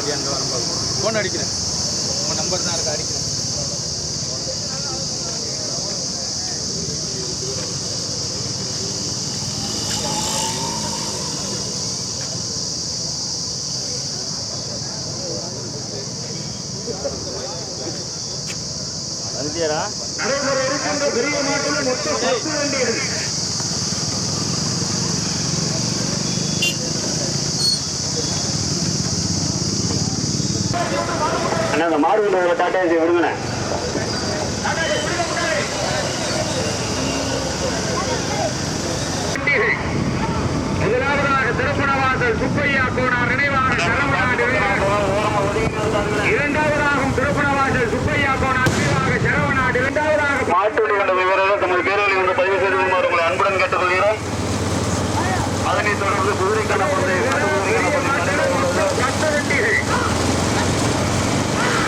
காட்டி அங்கே வரும்போது ஃபோன் அடிக்கிறேன். உங்கள் நம்பர் தான் இருக்கு அடிக்கிறேன். வந்துட்டியாரா பெரிய மாட்டில் மொத்தம் பத்து வண்டிகள் அண்ணா அந்த மாடு கொண்டு டாட்டா ஏசி விடுங்கண்ணே வண்டிகள் முதலாவதாக திருப்பணவாசல் சுப்பையா கோனார் நினைவாக சரவணாடு. இரண்டாவதாகும் திருப்பணவாசல் சுப்பையா கோனார் நினைவாக சரவணாடு இரண்டாவதாக மாட்டுவண்டி கொண்ட விவரங்கள் தமது பேரவையில் வந்து பதிவு செய்து கொள்ளுமாறு உங்களை அன்புடன் கேட்டுக்கொள்கிறோம். அதனைத் தொடர்ந்து குதிரைக்கான பந்தய பத்து வண்டிகள்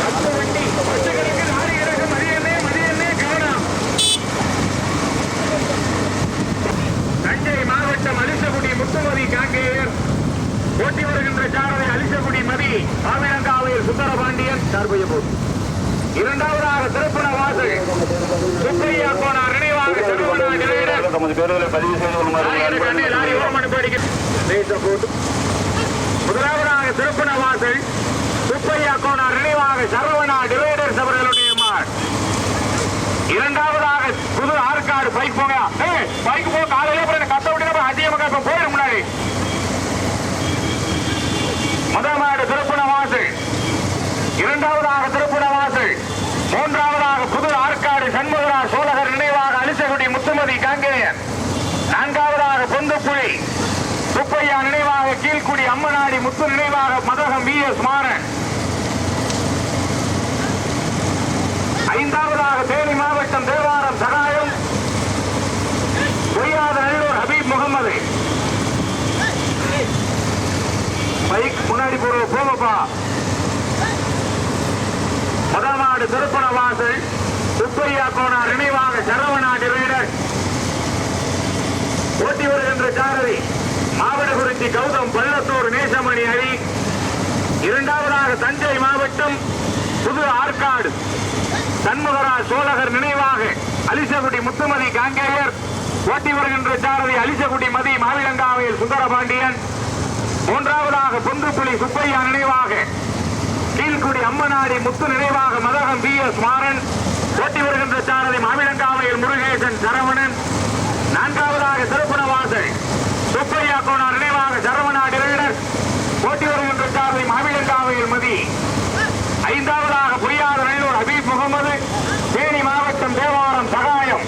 பத்து வண்டி பத்துகளுக்கு நாலு கிடக்கு மதியமே மதியமே கவனம் தஞ்சை மாவட்டம் அலிசகுடி முத்துமதி காங்கேயர் போட்டி வருகின்ற சாரதி அலிசகுடி மதி ஆவினங்காவையில் சுந்தரபாண்டியன் சார்பையபூர் இரண்டாவதாக திருப்பண வாசல் சுப்பையா கோனார் நினைவாக செல்வனா பேரவையில் பதிவு செய்து கொள்ளுமாறு முதலாவதாக திருப்பண வாசல் சுப்பையா கோனார் நினைவாக சரவணா டிவைடர்ஸ் அவர்களுடைய மார். இரண்டாவதாக புது ஆற்காடு பைக் போங்க. பைக் போ காலையில கத்த விட்டு அதிகமாக போயிடும் முன்னாடி முதல் மாடு திருப்பண வாசல் இரண்டாவதாக திருப்பண வாசல் மூன்றாவதாக புது ஆற்காடு சண்முகரா சோழகர் நினைவாக அலிசகுடி முத்துமதி காங்கேயன் நான்காவதாக பொந்துப்புழி சுப்பையா நினைவாக கீழ்குடி அம்மநாடி முத்து நினைவாக மதகம் வி ஐந்தாவதாக தேனி மாவட்டம் தேவாரம் சகாயம். பொய்யாத நல்லூர் ஹபீப் முகமது. பைக் முன்னாடி போடுவோம் போகப்பா முதல் மாடு திருப்பண வாசல். சுப்பையா கோனார் நினைவாக சரவணா டிவைடர் ஓட்டி வருகின்ற சாரதி. மாவட்டகுறிச்சி கௌதம் பள்ளத்தூர் நேசமணி ஹரி இரண்டாவதாக தஞ்சை மாவட்டம் புது ஆற்காடு. சண்முகரா சோழகர் நினைவாக அலிசகுடி முத்துமதி காங்கேயர் ஓட்டி வருகின்ற சாரதி அலிசகுடி மதி மாவிலங்காவையில் சுந்தரபாண்டியன். மூன்றாவதாக பொந்துப்புலி சுப்பையா நினைவாக கீழ்குடி அம்மநாடி முத்து நினைவாக மதகம் பி எஸ் மாறன். ஓட்டி வருகின்ற சாரதி மாவிலங்காவையில் முருகேசன் சரவணன். நான்காவதாக திருப்பணவாசல் சுப்பையா கோனார் நினைவாக சரவணன் டிரைடர் ஓட்டி வருகின்ற சாரதி மாவிலங்காவையில் மதி ஐந்தாவதாக புரியாத நல்லூர் ஹபீப் முகமது தேனி மாவட்டம் தேவாரம் சகாயம்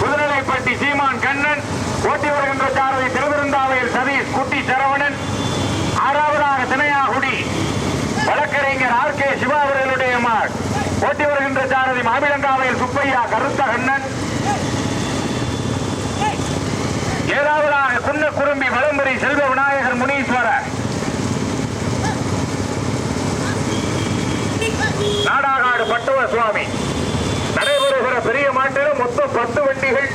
குதிரலைப்பட்டி சீமான் கண்ணன் ஓட்டி வருகின்ற சாரதி திருவிருந்தாவையில் சதீஷ் குட்டி சரவணன் ஆறாவதாக தினையாகுடி வழக்கறிஞர் ஆர் கே சிவா அவர்களுடைய மார் ஓட்டி வருகின்ற சாரதி மாவிலங்காவையில் சுப்பையா கருத்த கண்ணன்? ஏழாவதாக குன்ன குறும்பி வளம்புரி செல்வ விநாயகர் முனீஸ்வரர். நாடாகாடு பட்டுவ சுவாமி. நடைபெறுகிற பெரிய மாட்டிலும் மொத்தம் பத்து வண்டிகள்.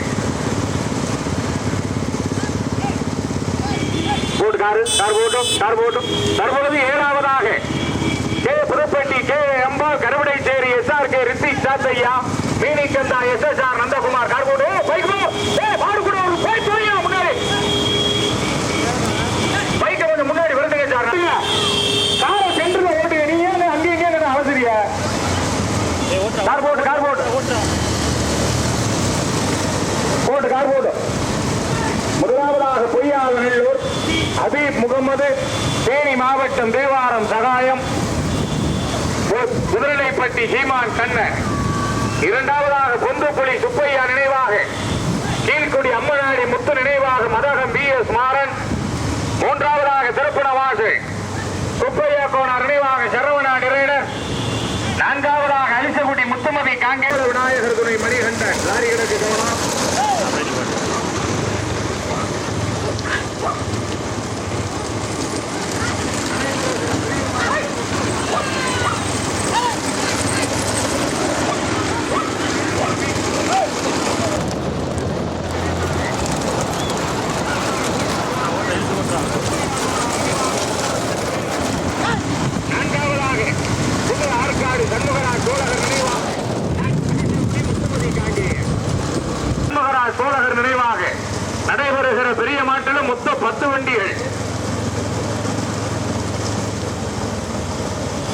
போட்டு காரு கார் போட்டும் கார் போட்டும் தற்பொழுது ஏழாவதாக K. Pudupatti K. எம்பா Karuvadai Cheri S. K. Rithik Sathaiya Meenikantha S S R Nandakumar car போடு பைக் போ ஏ பாடு கூட ஒரு பைக் போய்யா முன்னாடி. பைக்கை கொஞ்சம் முன்னாடி வருதுங்க சார். காரை சென்டர்ல ஓட்டுங்க நீங்க ஏன் அங்கே இங்கே அவசரிய கார் போட்டு கார் போட்டு. போட்டு கார் போட்டு. முதலாவதாக பொய்யாத நல்லூர் ஹபீப் முகமது தேனி மாவட்டம் தேவாரம் சகாயம் குதிரலைப்பட்டி சீமான் கண்ணன். இரண்டாவதாக பொந்துப்புலி சுப்பையா நினைவாக கீழ்குடி அம்மநாடி முத்து நினைவாக மதகம் பி எஸ் மாறன். மூன்றாவதாக திருப்பணவாசு சுப்பையா கோனார் நினைவாக சரவணா நிறையினர் நான்காவதாக அரிசகுடி முத்துமதி காங்கேய விநாயகர் துணை மணிகண்டன். லாரி கிடக்கு கவனம் நான்காவது சோழகர் நினைவாக நடைபெறுகிற பெரிய மாட்டிலும் மொத்த பத்து வண்டிகள்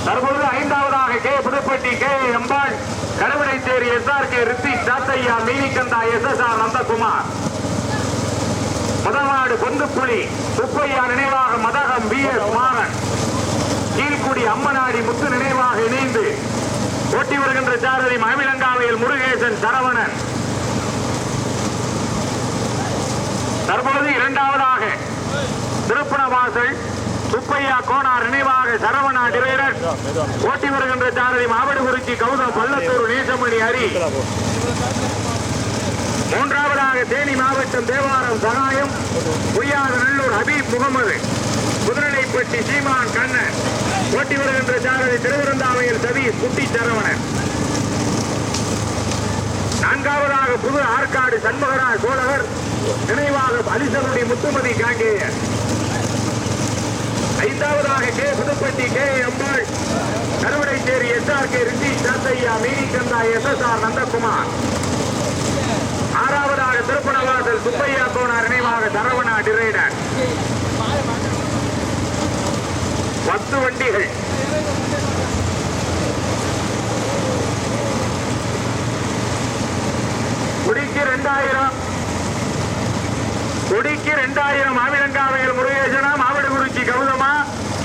தற்பொழுது ஐந்தாவதாக K Pudupatti K Embal Karuvidai Theri S R K Rithik Thathaiya Meenikantha S S R Nandakumar Muthalnadu Ponthupuli Subbaiah நினைவாக மதகம் பி எஸ் மாறன் கீழ்குடி அம்மநாடி முத்து நினைவாக இணைந்து ஓட்டி வருகின்ற சாரதி மாவிலங்காவையில் முருகேசன் சரவணன். தற்பொழுது இரண்டாவதாக திருப்பணவாசல் சுப்பையா கோனார் நினைவாக சரவணா டிரைவர் ஓட்டி வருகின்ற சாரதி மாவடுகுறிச்சி கௌதம் பள்ளத்தூர் நேசமணி அரி. மூன்றாவதாக தேனி மாவட்டம் தேவாரம் சகாயம் பொய்யாத நல்லூர் ஹபீப் முகமது. குதிரனைப்பட்டி சீமான் கண்ணன் ஓட்டி வருகின்ற சாரதி திருவிருந்தாவையில் சதீஷ் குட்டி சரவணன். நான்காவதாக புது ஆற்காடு சண்முகராஜ் சோழவர் நினைவாக அலிசனுடைய முத்துமதி காங்கேயர் ஐந்தாவதாக K. Pudupatti K. Ambal Karuvadaicheri S. R. K. Rishi Sathaiya Meenikantha S. S. R. Nandakumar. ஆறாவதாக திருப்பணவாசல் சுப்பையா கோனார் நினைவாக சரவணா டிரைடர். பத்து வண்டிகள். குடிக்கு ரெண்டாயிரம். குடிக்கு ரெண்டாயிரம். மாவிலங்காவையில் முருகேசனா மாவடுகுறிச்சி கௌதமா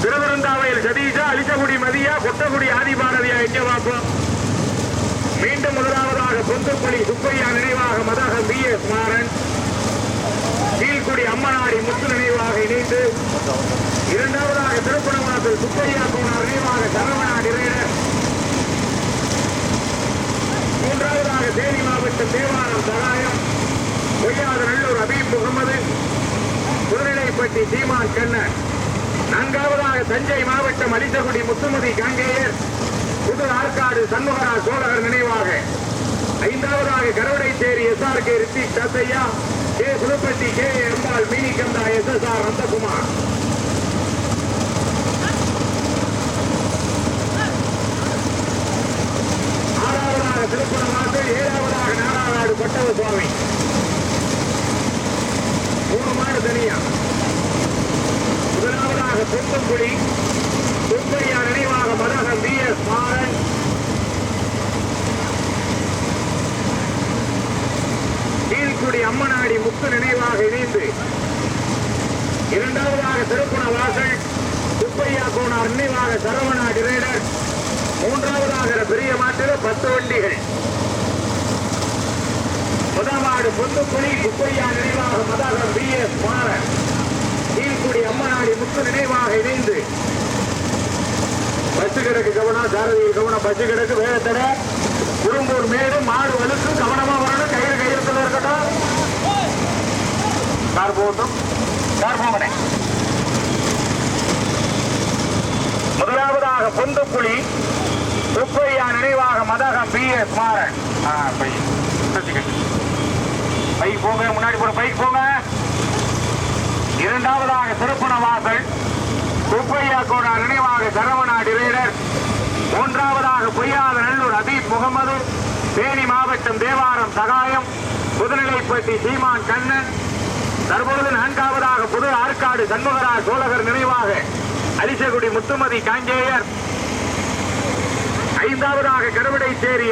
திருவிருந்தாவையில் சதீஷா அலிசகுடி மதியா கொட்டகுடி ஆதிபாரதியா எங்க மீண்டும் முதலாவதாக பொந்துப்புலி சுப்பையா நினைவாக மதக பி எஸ் மாறன். கீழ்குடி அம்மனாடி முத்து நினைவாக இணைந்து இரண்டாவதாக திருப்பணவாசல் சுப்பையா கோனார் நினைவாக சரவணா நிறையர் மூன்றாவதாக தேனி மாவட்ட தேவாரம் சகாயம். பொய்யாத நல்லூர் அபீப் முகமது. குதிரைப்பட்டி சீமான் கண்ணன். நான்காவதாக தஞ்சை மாவட்டம் அலிசகுடி முத்துமதி காங்கேயர். புது ஆற்காடு சண்முகராஜ் சோழகர் நினைவாக. ஐந்தாவதாக Karuvadaicheri S R K Rithik Thathaiya K Meenikantha S S R Nandakumar ஆறாவதாக திருப்பணமாசு ஏழாவதாக நாடாநாடு பட்டவ சுவாமி மூணு மாடு தனியா முதலாவதாக பொங்கங்குடி சுப்பையா நினைவாக மதகம் பி எஸ் மாறன் கீழ்குடி அம்மனாடி முத்து நினைவாக இணைந்து இரண்டாவதாக திருப்புண வாசல் சுப்பையா கோனார் நினைவாக சரவணா டிரைடர் மூன்றாவதாக பெரிய மாட்டில் பத்து வண்டிகள். முதமாடு பொந்துக்குழி குப்பையா நினைவாக மதாகம் பி. எஸ் மாறன் கீழ்குடி அம்மனாடி முத்து நினைவாக இணைந்து. பஸ் கிடக்கு கவனம் சாரதி கவனம் பஸ் கிடக்கு வேகத்தட. குறும்பூர் மேடு மாடு வலுக்கு கவனமா வரணும். கயிறு கையெழுத்துல இருக்கட்டும். கார் போட்டும் கார் போகணே முதலாவதாக பொந்துக்குழி. உப்பையா நினைவாக மதகம் பி எஸ் மாறன். ஆ, பை பைக் போங்க முன்னாடி போற பைக் போங்க. இரண்டாவதாக திருப்பண வாசல் உப்பையா கோடா நினைவாக சரவணா டிரைடர் மூன்றாவதாக பொய்யாத நல்லூர் அபீப் முகமது. தேனி மாவட்டம் தேவாரம் சகாயம். புதுநிலைப்பட்டி சீமான் கண்ணன். தற்பொழுது நான்காவதாக புது ஆற்காடு சண்முகராஜ் சோழகர் நினைவாக. அரிசகுடி முத்துமதி காங்கேயர். ஐந்தாவதாக கருவடை சேரி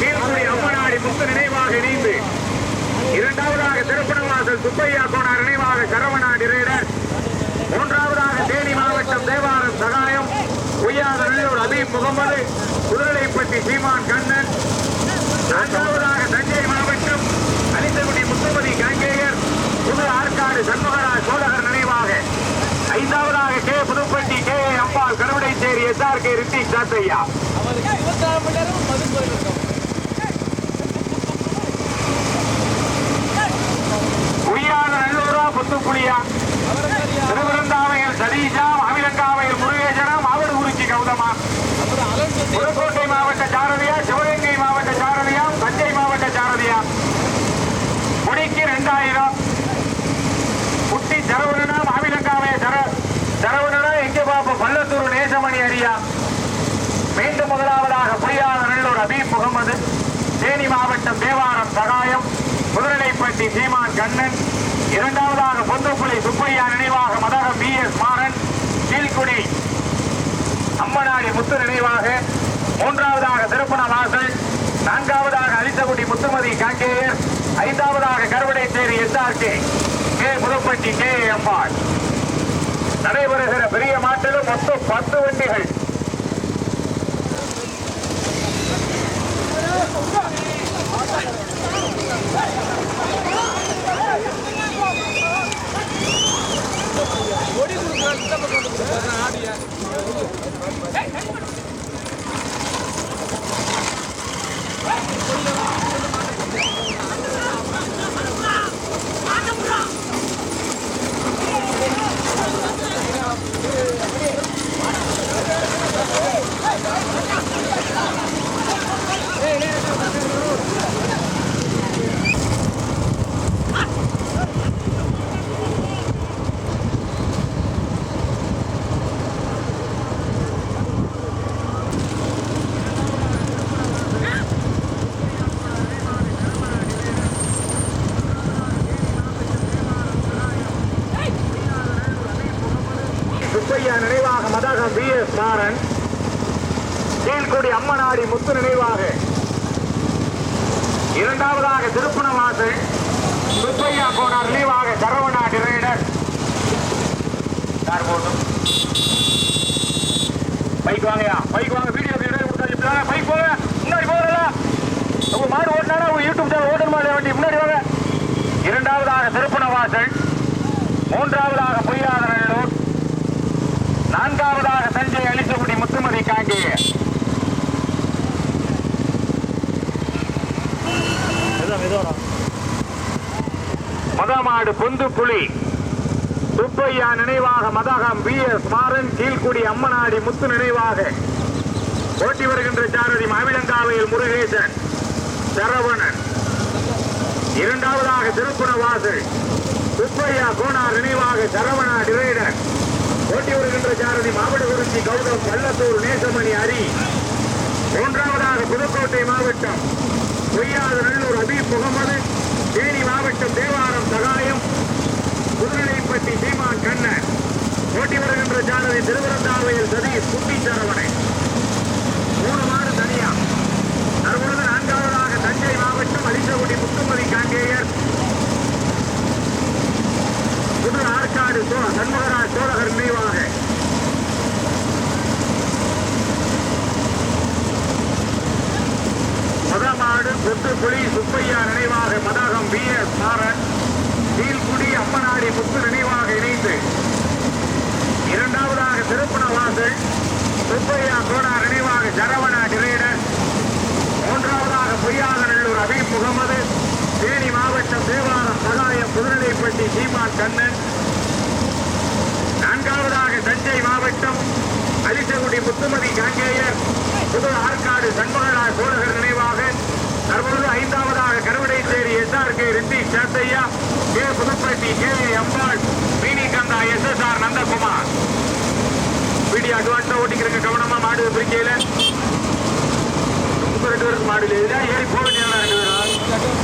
கீழ்குடி அம்மனாடி முத்து நினைவாக இணைந்து இரண்டாவதாக திருப்பணவாசல் சுப்பையா கோனார் நினைவாக சரவணா ரேடர். மூன்றாவதாக தேனி மாவட்டம் தேவாரம் சகாயம். பொய்யாத நல்லூர் அபீப் முகமது. குதிரைப்பட்டி சீமான் கண்ணன். நான்காவதாக தஞ்சை மாவட்டம் அலிந்தகுடி முத்துமதி கங்கேயர். புது ஆற்காடு சண்முகராஜ் சோழகர் நினைவாக ஐந்தாவதாக K Pudupatti K A Ambal Karuvadaicheri S K Rithik Sathaiya அவருக்கு இருபத்தி மணி நேரம் பதில் போயிருக்கோம் பொய்யாத நல்லூரா புத்துக்குழியா திருவிருந்தாவையில் சதீஷா அமிலங்காவையில் முருகேசனம் அவர் குறிச்சி கௌதமா. புதுக்கோட்டை மாவட்ட சாரதியா சிவகங்கை மாவட்ட சாரதியா தஞ்சை மாவட்ட சாரதியா? குடிக்கு ரெண்டாயிரம் குட்டி சரவணனா மாவிலங்காவை சர சரவணனா எங்க பாப்போம் பள்ளத்தூர் நேசமணி அரியா மீண்டும் முதலாவதாக பொய்யாத நல்லூர் அபீப் முகமது தேனி மாவட்டம் தேவாரம் சகாயம் முதலடைப்பட்டி சீமான் கண்ணன் இரண்டாவதாக பொந்துப்புளி சுப்பையா நினைவாக மதகம் பி எஸ் மாறன் கீழ்குடி அம்மனாடி முத்து நினைவாக மூன்றாவதாக திருப்பணவாசல் நான்காவதாக அலிசகுடி முத்துமதி காங்கேயர் ஐந்தாவதாக Karuvadaicheri S R K K Pudupatti K Embal நடைபெறுகிற பெரிய மாட்டிலும் மொத்தம் பத்து வண்டிகள் கொடி கொடுக்குறாங்க இந்த பக்கம் வந்து கொடுக்குறாங்க ஆடியா சுப்பையா நினைவாக மதகம் பி எஸ் கீழ்குடி அம்மனாடி முத்து நினைவாக. இரண்டாவதாக திருப்பணவாசல் சுப்பையா கோனார் லீவாக சரவணா டிரைடர். போட்டும் பைக் வாங்கயா? பைக் வாங்க வீடியோ கொடுத்தா பைக் போங்க முன்னாடி போகல உங்க மாடு ஓட்டினா உங்க யூடியூப் சேனல் ஓட்டணுமா மாதிரி வண்டி? முன்னாடி வாங்க. இரண்டாவதாக திருப்பணவாசல் மூன்றாவதாக பொய்யாத நல்லூர் நான்காவதாக தஞ்சை அலிசகுடி முத்துமதி காங்கி. மதமாடு பொந்து புலி. சுப்பையா நினைவாக மதகம் பி எஸ் மாறன் கீழ்குடி அம்மனாடி முத்து நினைவாக. ஓட்டி வருகின்ற சாரதி மாவிலங்காவையில் முருகேசன் சரவணன். இரண்டாவதாக திருப்புணவாசல் துப்பையா சுப்பையா கோனார் நினைவாக சரவணா டிரைடர் ஓட்டி வருகின்ற சாரதி மாவட்டகுறிச்சி கௌதம் பள்ளத்தூர் நேசமணி அரி. மூன்றாவதாக புதுக்கோட்டை மாவட்டம் பொய்யாத நல்லூர் அபீப் முகமது தேனி மாவட்டம் தேவாரம் சகாயம் புதுநிலைப்பட்டி சீமான் கண்ணன். ஓட்டி வருகின்ற சாரதி திருவரந்தாவையில் சதீஷ் குட்டி சரவணை மூணு மாடு தனியா. தற்பொழுது நான்காவதாக தஞ்சை மாவட்டம் அலிசகுடி முத்துமதி காங்கேயர். புது ஆற்காடு சண்முகராஜ் சோழகர் நினைவாக புலி சுப்பையா நினைவாக மதகம் பி எஸ். மாறன் கீழ்குடி அம்மனாடி முத்து நினைவாக இணைந்து. இரண்டாவதாக திருப்பண வாசல் சுப்பையா கோடா நினைவாக சரவணா டிரேடர் மூன்றாவதாக பொய்யாதநல்லூர் அபீப் முகமது. தேனி மாவட்டம் தேவாரம் சகாயம் புதுநிலைப்பட்டி சீமான் கண்ணன். நான்காவதாக தஞ்சை மாவட்டம் அலிசகுடி முத்துமதி காங்கேயர். புது ஆற்காடு சண்முகராஜ் சோழகர் நினைவாக தற்பொழுது ஐந்தாவதாக Karuvadaicheri SRK Rithi Sethaiya K Puduppatti K Ambal Meeni Kandha S S R Nandakumar. Video அட்வான்ஸா ஓட்டிக்கிறங்க. கவனமா மாடு பிரிக்கையில. உங்க ரெண்டு பேருக்கு மாடு இல்லை ஏறி போக ரெண்டு பேரும்?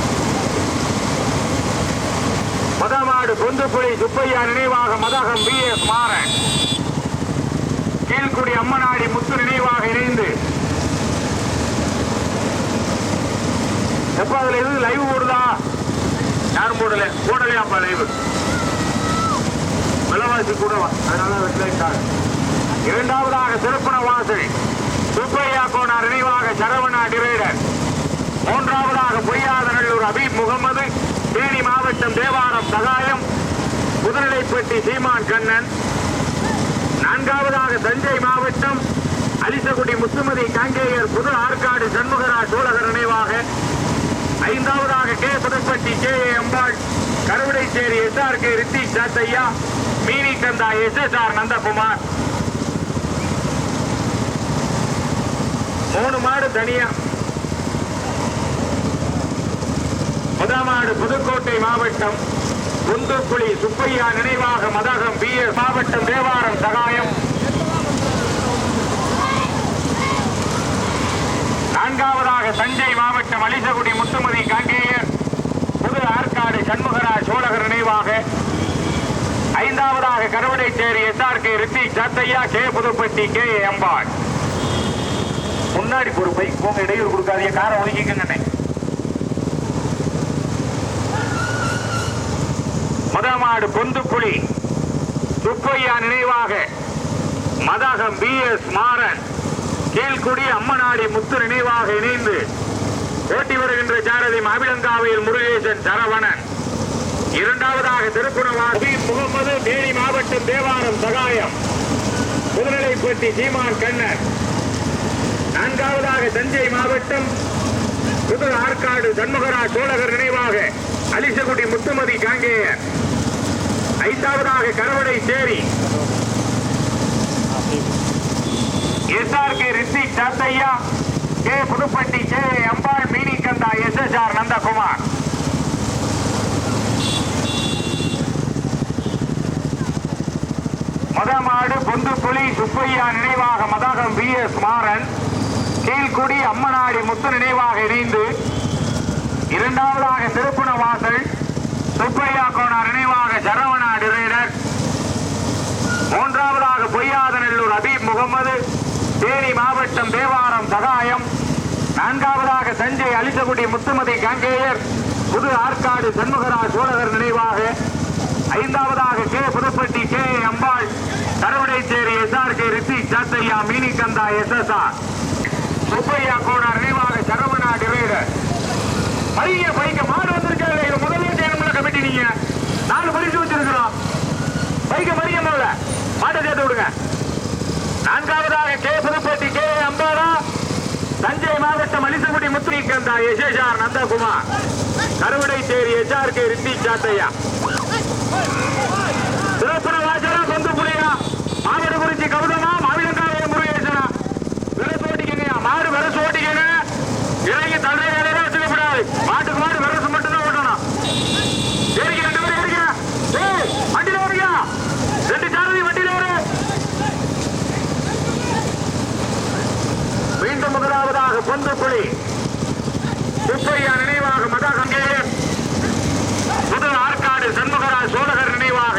மதமாடு பொந்துப்புலி சுப்பையா நினைவாக மதகம் பி எஸ் மாறன். கீழ்குடி அம்மனாடி முத்து நினைவாக இணைந்து. எப்போ அதில் எது லைவ் போடுதா? யாரும் போடல. போடலையாப்பா லைவ் விலைவாசி கூட அதனால வெட்டிட்டாங்க இரண்டாவதாக திருப்பண வாசனை சுப்பையா கோனார் நினைவாக சரவணா டிவைடர் மூன்றாவதாக பொய்யாத நல்லூர் அபீப் முகமது. தேனி மாவட்டம் தேவாரம் சகாயம். புதுநிலைப்பட்டி சீமான் கண்ணன். நான்காவதாக தஞ்சை மாவட்டம். அலிசகுடி முத்துமதி காங்கேயர் புது ஆற்காடு சண்முகராஜ் சோழகர் நினைவாக ஐந்தாவதாக K Pudupatti K எம்பாள் Ambal Karuvadaicheri S K Rithik Sathaiya Meeni Kandha S S R Nandakumar. மூணு மாடு தனியா. முதமாடு புதுக்கோட்டை மாவட்டம் குந்துக்குழி சுப்பையா நினைவாக மதகம் பி எஸ் மாவட்டம் தேவாரம் சகாயம். நான்காவதாக தஞ்சை மாவட்டம் அலிசகுடி முத்துமதி காங்கேயர் புது ஆற்காடு சண்முகராஜ் சோழகர் நினைவாக. ஐந்தாவதாக Karuvadaicheri SRK Rithi Sathaiya K Puduppatti K எம்பாள் முன்னாடி ஒரு பைக் போங்க இடையூறு கொடுக்காதீங்க காரை ஒதுக்கிக்கங்கண்ணே முதமாடு பொந்துக்குழி துப்பையா நினைவாக. Madagam P S Maran. Keezhkudi அம்மனாடி Muthu நினைவாக இணைந்து ஓட்டி வருகின்ற சாரதி மாவிலங்காவையில் முருகேசன் சரவணன். இரண்டாவதாக திருப்புணவாசி முகமது தேனி மாவட்டம் தேவாரம் சகாயம். புதுநிலைப்பட்டி சீமான் கண்ணன். நான்காவதாக தஞ்சை மாவட்டம் புது ஆற்காடு சண்முகரா சோழகர் நினைவாக அலிசகுடி முத்துமதி காங்கேயர் ஐந்தாவதாக Karavadaicheri SRK Rithik Sathaiya K. Puduppatti K. Ambal Meenikandha S S R Nandakumar மதமாடு பொந்துப்புலி Subbaiah நினைவாக மதகம் வி. எஸ். மாறன். கீழ்குடி அம்மனாடி முத்து நினைவாக இணைந்து. இரண்டாவதாக திருப்புண வாசல் சுப்பையா கோனார் நினைவாக சரவணா டிரைடர். மூன்றாவதாக பொய்யாதநல்லூர் அபீப் முகமது தேனி மாவட்டம் தேவாரம் சகாயம். நான்காவதாக தஞ்சை அளித்தகுடி முத்துமதி கங்கேயர் புது ஆற்காடு சண்முகராஜ் சோழகர் நினைவாக. ஐந்தாவதாக K. Puduppatti K. Ambal Karavadaicheri SRK Rithi Sathaiya Meenikandha SSR Subbaiah Konar நினைவாக சரவணா டிரைடர். பைய பைக்க மாடு வந்திருக்காரு இது முதல்ல தேனமுள்ள கமிட்டி நீங்க நாலு பரிசு வச்சிருக்கிறோம். பைக்க மறிய முதல்ல மாட்டை சேர்த்து விடுங்க. K Pudupatti K Ambara. தஞ்சை மாவட்டம் அலிசகுடி முத்துரிகந்தா எஸ்எஸ்ஆர் நந்தகுமார். கருவடை சேரி எஸ்ஆர்கே ரித்தி சாத்தையா. திருப்புற வாசலா சொந்த புலியா மாவட்ட குறிச்சி கௌதமா மாவிலங்காவே முருகேசனா விரசு ஓட்டிக்கங்க மாடு விரசு ஓட்டிக்கங்க இறங்கி தள்ளி வேலையில வச்சுக்கப்படாது மாட்டுக்கு மாடு விரசு மட்டும்தான் ஓட்டணும் ஏறிக்க ரெண்டு பேரும் ஏறிக்க ஏய் வண்டியில ஏறிக்க ரெண்டு சாரதி வண்டியில ஏறு மீண்டும் முதலாவதாக பொந்து புலி சுப்பையா நினைவாக மதகங்கேயர் புது ஆற்காடு சண்முகரா சோழகர் நினைவாக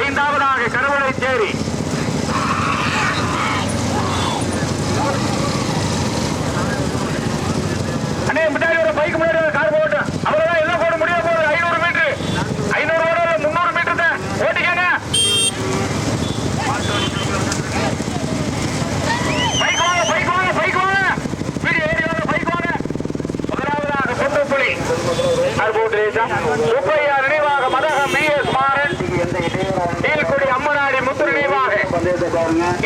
ஐந்தாவதாக கருவளை சேரி அண்ணே முன்னாடி ஒரு பைக் முன்னாடி ஒரு கார் போட்டு அவ்வளவுதான் எல்லாம் போட முடியாது போகுது ஐநூறு மீட்டர் ஐநூறு ஓட முந்நூறு மீட்டர் தான் ஓட்டிக்கங்க பைக் வாங்க பைக் வாங்க பைக் வாங்க வீடு ஏறி வாங்க பைக் வாங்க முதலாவதாக பொந்து புலி கார் சுப்பையா நினைவாக மதகம் பி எஸ் மாறன். கீழ்குடி அம்மநாடி முத்து நினைவாக.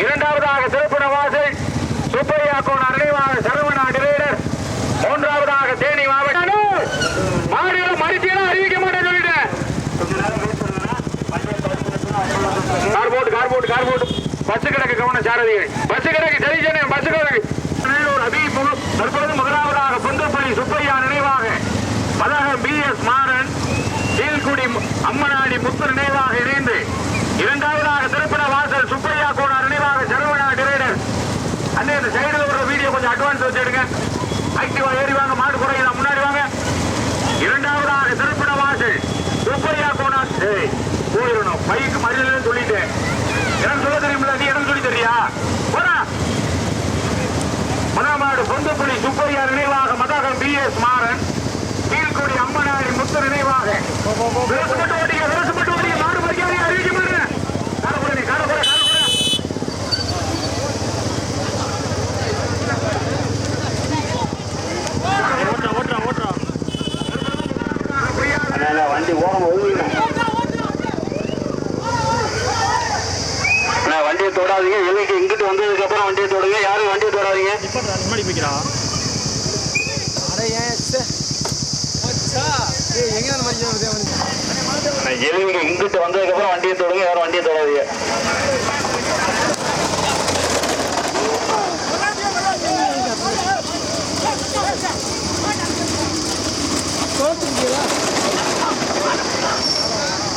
இரண்டாவதாக திருப்புண வாசல் சுப்பையா கோண நினைவாக சரவணா டிரைடர். மூன்றாவதாக தேனி மாவட்டம் மாநிலம் மறுத்தியெல்லாம் அறிவிக்க மாட்டேன் சொல்லிட்டேன். கார் போட்டு கார் போட்டு கார் போட்டு. பஸ் கிடக்கு கவன சாரதிகள். பஸ் கிடக்கு சரி சென்னை பஸ் கிடக்கு. நல்லூர் தற்பொழுது முதலாவதாக பொந்தப்பள்ளி சுப்பையா நினைவாக. பதகம் பி எஸ் மாறன் கீழ்குடி அம்மனாடி முத்து நினைவாக இணைந்து இரண்டாவதாக திருப்பண வாசல் சுப்பையா கோனார் நினைவாக சரவணா டிரைடர். அண்ணே இந்த சைடில் ஒரு வீடியோ கொஞ்சம் அட்வான்ஸ் வச்சிடுங்க. ஆக்டிவா ஏறி வாங்க மாடு குறையுதா முன்னாடி வாங்க. இரண்டாவதாக திருப்பண வாசல் சுப்பையா கோனார். போயிடணும். பைக்கு மறியலன்னு சொல்லிட்டேன். இடம் சொல்ல தெரியுமில்ல நீ இடம் சொல்லி தெரியா போனா மணமாடு பொந்துப்புலி சுப்பையா நினைவாக மதகம் பி எஸ் மாறன். முத்து நினைவாக விரசு மட்டும் ஓட்டிக்க விரசு மட்டும் மாடு பறிக்காதே அறிவிக்க நீ வண்டி ஓரம் வண்டியை தொடாதீங்க. எதுக்கு இங்கிட்டு வந்ததுக்கு அப்புறம் வண்டியை தொடுங்க? யாரும் வண்டியை தொடாதீங்க? அட